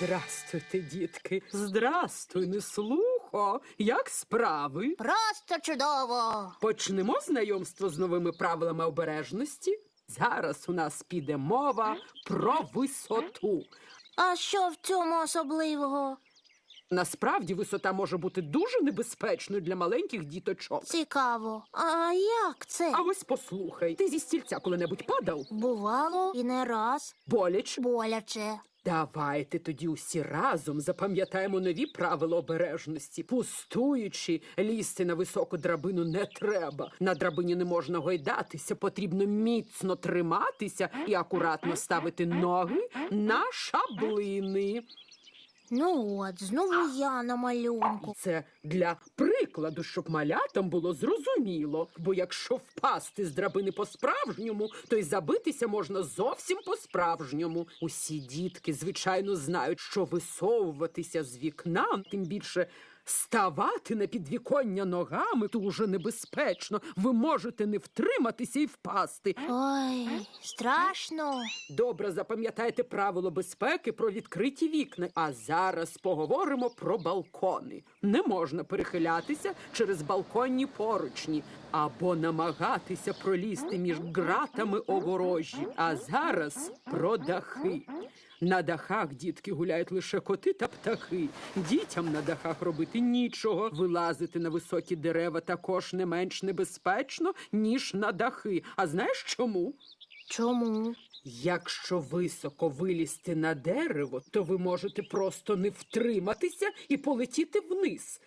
Здрастуйте, дітки. Здрастуй, неслухо. Як справи? Просто чудово. Почнемо знайомство з новими правилами обережності. Зараз у нас піде мова про висоту. А що в цьому особливого? Насправді висота може бути дуже небезпечною для маленьких діточок. Цікаво. А як це? А ось послухай, ти зі стільця коли-небудь падав? Бувало і не раз. Боляче? Боляче. Давайте тоді усі разом запам'ятаємо нові правила обережності. Пустуючи, лізти на високу драбину не треба. На драбині не можна гойдатися, потрібно міцно триматися і акуратно ставити ноги на шаблини. Ну от, знову я на малюнку. Це для прикладу, щоб малятам було зрозуміло. Бо якщо впасти з драбини по-справжньому, то й забитися можна зовсім по-справжньому. Усі дітки, звичайно, знають, що висовуватися з вікна, тим більше ставати на підвіконня ногами дуже небезпечно. Ви можете не втриматися і впасти. Ой, страшно. Добре запам'ятайте правило безпеки про відкриті вікна. А зараз поговоримо про балкони. Не можна перехилятися через балконні поручні або намагатися пролізти між ґратами огорожі. А зараз про дахи. На дахах дітки гуляють лише коти та птахи. Дітям на дахах робити нічого. Вилазити на високі дерева також не менш небезпечно, ніж на дахи. А знаєш чому? Чому? Якщо високо вилізти на дерево, то ви можете просто не втриматися і полетіти вниз.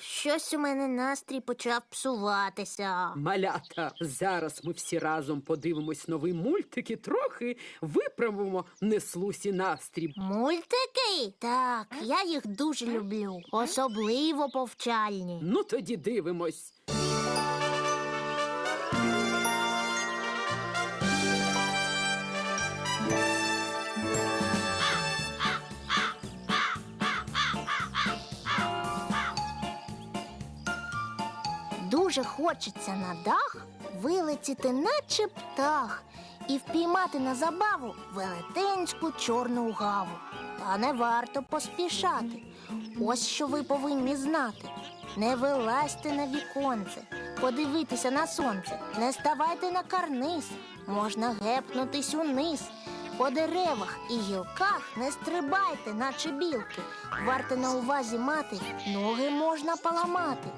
Щось у мене настрій почав псуватися. Малята, зараз ми всі разом подивимось новий мультик і трохи виправимо неслусі настрій. Мультики? Так, я їх дуже люблю. Особливо повчальні. Ну тоді дивимось. Дуже хочеться на дах вилетіти, наче птах, і впіймати на забаву велетенську чорну гаву. Та не варто поспішати. Ось що ви повинні знати. Не вилазьте на віконце, подивитися на сонце, не ставайте на карниз, можна гепнутись униз. По деревах і гілках не стрибайте, наче білки. Варте на увазі мати, ноги можна поламати.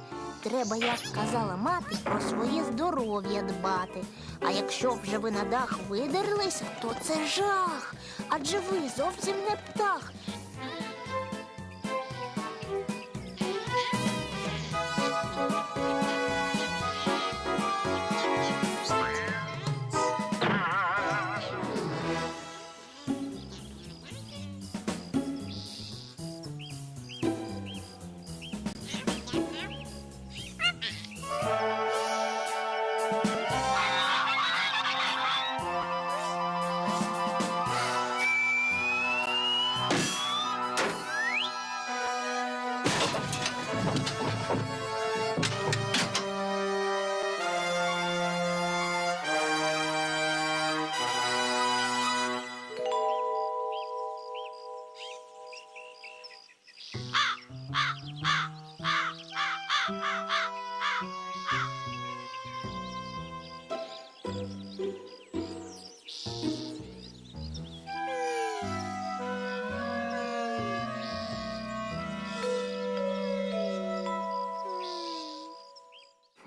Треба, як казала мати, про своє здоров'я дбати. А якщо вже ви на дах видерлися, то це жах. Адже ви зовсім не птах. Thank you.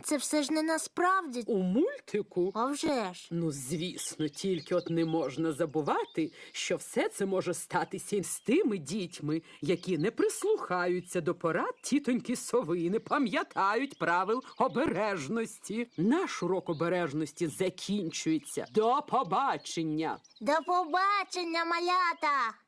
Це все ж не насправді. У мультику. А вже ж. Ну, звісно, тільки от не можна забувати, що все це може статися і з тими дітьми, які не прислухаються до порад тітоньки сови і не пам'ятають правил обережності. Наш урок обережності закінчується. До побачення! До побачення, малята!